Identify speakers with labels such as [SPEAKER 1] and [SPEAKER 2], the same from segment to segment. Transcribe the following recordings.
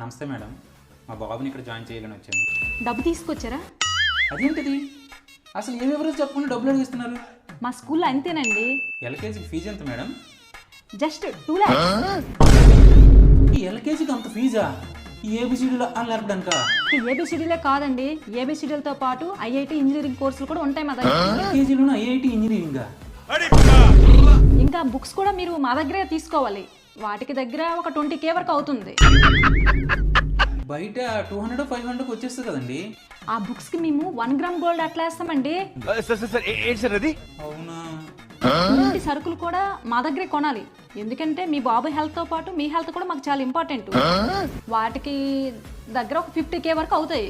[SPEAKER 1] నమస్తే మేడం. మా బాబుని ఇక్కడ జాయిన్ చేయాలని వచ్చాను.
[SPEAKER 2] డబ్బు తీసుకొచ్చారా?
[SPEAKER 1] అదేంటిది? అసలు ఏ వివరాలు చెప్పకుండా డబ్బులు అడిగిస్తున్నారు.
[SPEAKER 2] మా స్కూల్లో అంతేనండి.
[SPEAKER 1] ఎల్కేజీకి ఫీజు ఎంత మేడం?
[SPEAKER 2] Just two lakhs.
[SPEAKER 1] ఈ ఎల్కేజీకి అంత ఫీజా? ఏబిసిడీలో అని నేర్పడానిక
[SPEAKER 2] ఏబిసిడీలే కాదండి. ఏబిసిడీలతో పాటు ఐఐటి ఇంజనీరింగ్ కోర్సులు కూడా ఉంటాయి మా దగ్గర.
[SPEAKER 1] ఎల్కేజీలోనే ఐఐటి ఇంజనీరింగా?
[SPEAKER 2] ఇంకా బుక్స్ కూడా మీరు మా దగ్గరే తీసుకోవాలి. వాటికి దగ్గర ఒక ట్వంటీ కే వరకు అవుతుంది.
[SPEAKER 1] బయట టూ హండ్రెడ్ ఫైవ్ హండ్రెడ్కి వచ్చేస్తుంది కదండి.
[SPEAKER 2] ఆ బుక్స్కి మేము వన్ గ్రామ్ గోల్డ్ అట్లా వేస్తామండి?
[SPEAKER 1] అవునా?
[SPEAKER 2] ఇలాంటి సరుకులు కూడా మా దగ్గరే కొనాలి. ఎందుకంటే మీ బాబు హెల్త్తో పాటు మీ హెల్త్ కూడా మాకు చాలా ఇంపార్టెంట్. వాటికి దగ్గర ఒక ఫిఫ్టీ కే వరకు అవుతాయి.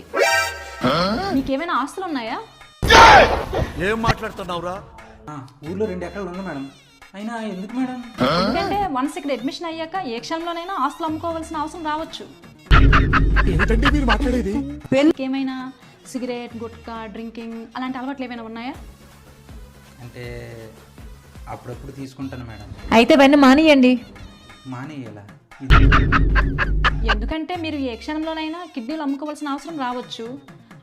[SPEAKER 2] మీకేమైనా ఆస్తులు ఉన్నాయా
[SPEAKER 3] ఏం మాట్లాడుతున్నావురా?
[SPEAKER 1] ఆ, ఊర్లో రెండు ఎకరాలు ఉంది మేడం. అయినా ఎందుకు మేడం?
[SPEAKER 2] ఎందుకంటే వన్స్ ఇక్కడ అడ్మిషన్ అయ్యాక ఏ క్షణంలోనైనా ఆస్తులు అమ్ముకోవాల్సిన అవసరం రావచ్చు.
[SPEAKER 4] ఏంటండి మీరు మాట్లాడేది?
[SPEAKER 2] ఏమైనా సిగరెట్ గుట్కా డ్రింకింగ్ అలాంటి అలవాట్లు ఏమైనా ఉన్నాయా?
[SPEAKER 1] అంటే అప్పుడప్పుడు తీసుకుంటాను మేడం.
[SPEAKER 5] అయితే ఇవన్నీ మానేయండి.
[SPEAKER 1] మానేయాలా?
[SPEAKER 2] ఎందుకంటే మీరు ఏ క్షణంలోనైనా కిడ్నీలు అమ్ముకోవాల్సిన అవసరం రావచ్చు.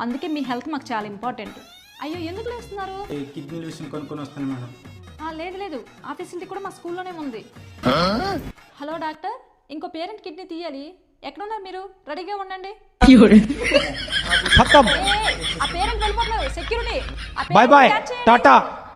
[SPEAKER 2] అందుకే మీ హెల్త్ మాకు చాలా ఇంపార్టెంట్. అయ్యో ఎందుకు లేస్తున్నారు?
[SPEAKER 1] కిడ్నీల విషయం కొనుక్కొని వస్తాను మేడం.
[SPEAKER 2] లేదు లేదు. ఆ ఫెసిలిటీ కూడా మా స్కూల్లోనే ఉంది. Hello doctor. ఇంకో పేరెంట్ కిడ్నీ తీయాలి. ఎక్కడున్నారు మీరు? రెడీగా ఉండండి. ఆ పేరెంట్ వెళ్ళిపోతున్నారు. సెక్యూరిటీ.
[SPEAKER 4] Bye bye. టాటా.